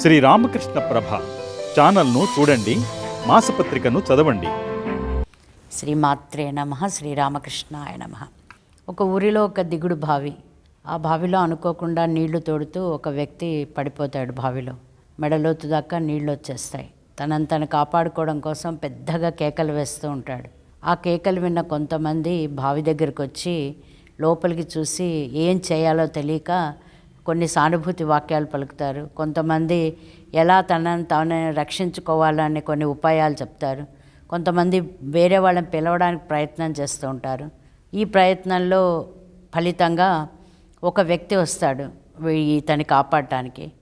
శ్రీ రామకృష్ణ ప్రభ ఛానల్ను చూడండి మాసపత్రికను చదవండి. శ్రీమాత్రే నమ శ్రీరామకృష్ణాయ నమ. ఒక ఊరిలో ఒక దిగుడు బావి. ఆ బావిలో అనుకోకుండా నీళ్ళు తోడుతూ ఒక వ్యక్తి పడిపోతాడు బావిలో. మెడలోతు దాకా నీళ్ళు వచ్చేస్తాయి. తనని తను కాపాడుకోవడం కోసం పెద్దగా కేకలు వేస్తూ ఉంటాడు. ఆ కేకలు విన్న కొంతమంది బావి దగ్గరికి వచ్చి లోపలికి చూసి ఏం చేయాలో తెలియక కొన్ని సానుభూతి వాక్యాలు పలుకుతారు. కొంతమంది ఎలా తనని తాను రక్షించుకోవాలని కొన్ని ఉపాయాలు చెప్తారు. కొంతమంది వేరే వాళ్ళని పిలవడానికి ప్రయత్నం చేస్తూ ఉంటారు. ఈ ప్రయత్నంలో ఫలితంగా ఒక వ్యక్తి వస్తాడు ఇతని కాపాడటానికి.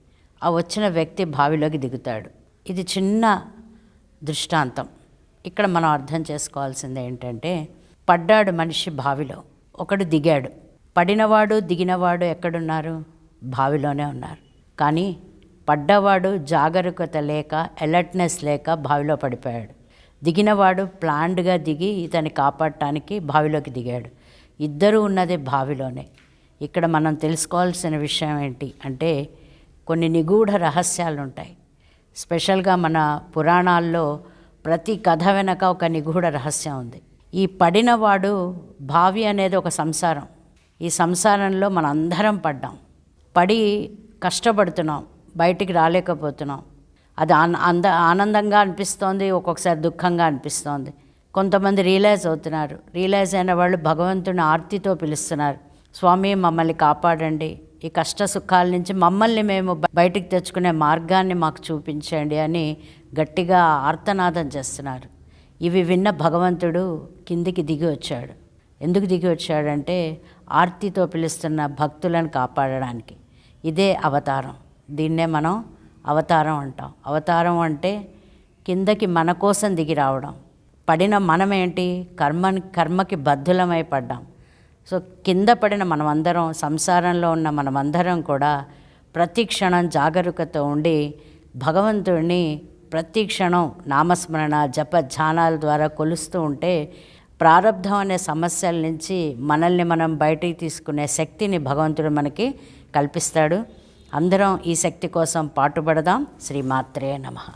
ఆ వచ్చిన వ్యక్తి బావిలోకి దిగుతాడు. ఇది చిన్న దృష్టాంతం. ఇక్కడ మనం అర్థం చేసుకోవాల్సింది ఏంటంటే పడ్డాడు మనిషి బావిలో. ఒకడు దిగాడు. పడినవాడు దిగినవాడు ఎక్కడున్నారు? బావిలోనే ఉన్నారు. కానీ పడ్డవాడు జాగరూకత లేక అలర్ట్నెస్ లేక బావిలో పడిపోయాడు. దిగినవాడు ప్లాండ్గా దిగి ఇతన్ని కాపాడటానికి బావిలోకి దిగాడు. ఇద్దరు ఉన్నది బావిలోనే. ఇక్కడ మనం తెలుసుకోవాల్సిన విషయం ఏంటి అంటే కొన్ని నిగూఢ రహస్యాలు ఉంటాయి స్పెషల్గా మన పురాణాల్లో ప్రతి కథ వెనక ఒక నిగూఢ రహస్యం ఉంది. ఈ పడినవాడు బావి అనేది ఒక సంసారం. ఈ సంసారంలో మనందరం పడ్డాం. పడి కష్టపడుతున్నాం బయటికి రాలేకపోతున్నాం. అది అంద ఆనందంగా అనిపిస్తోంది ఒక్కొక్కసారి దుఃఖంగా అనిపిస్తోంది. కొంతమంది రియలైజ్ అవుతున్నారు. రియలైజ్ అయిన వాళ్ళు భగవంతుని ఆర్తితో పిలుస్తున్నారు. స్వామి మమ్మల్ని కాపాడండి. ఈ కష్ట సుఖాల నుంచి మమ్మల్ని మేము బయటికి తెచ్చుకునే మార్గాన్ని మాకు చూపించండి అని గట్టిగా ఆర్తనాదం చేస్తున్నారు. ఇవి విన్న భగవంతుడు కిందికి దిగి వచ్చాడు. ఎందుకు దిగి వచ్చాడంటే ఆర్తితో పిలుస్తున్న భక్తులను కాపాడడానికి. ఇదే అవతారం. దీన్నే మనం అవతారం అంటాం. అవతారం అంటే కిందకి మన కోసం దిగి రావడం. పడిన మనమేంటి? కర్మ కర్మకి బద్ధులమై పడ్డాం. సో కింద పడిన మనమందరం సంసారంలో ఉన్న మనమందరం కూడా ప్రతి క్షణం జాగరూకత ఉండి భగవంతుడిని ప్రతి క్షణం నామస్మరణ జప ధ్యానాల ద్వారా కొలుస్తూ ఉంటే ప్రారంధం అనే సమస్యల నుంచి మనల్ని మనం బయటికి తీసుకునే శక్తిని భగవంతుడు మనకి కల్పిస్తాడు. అందరం ఈ శక్తి కోసం పాటుపడదాం. శ్రీమాత్రే నమః.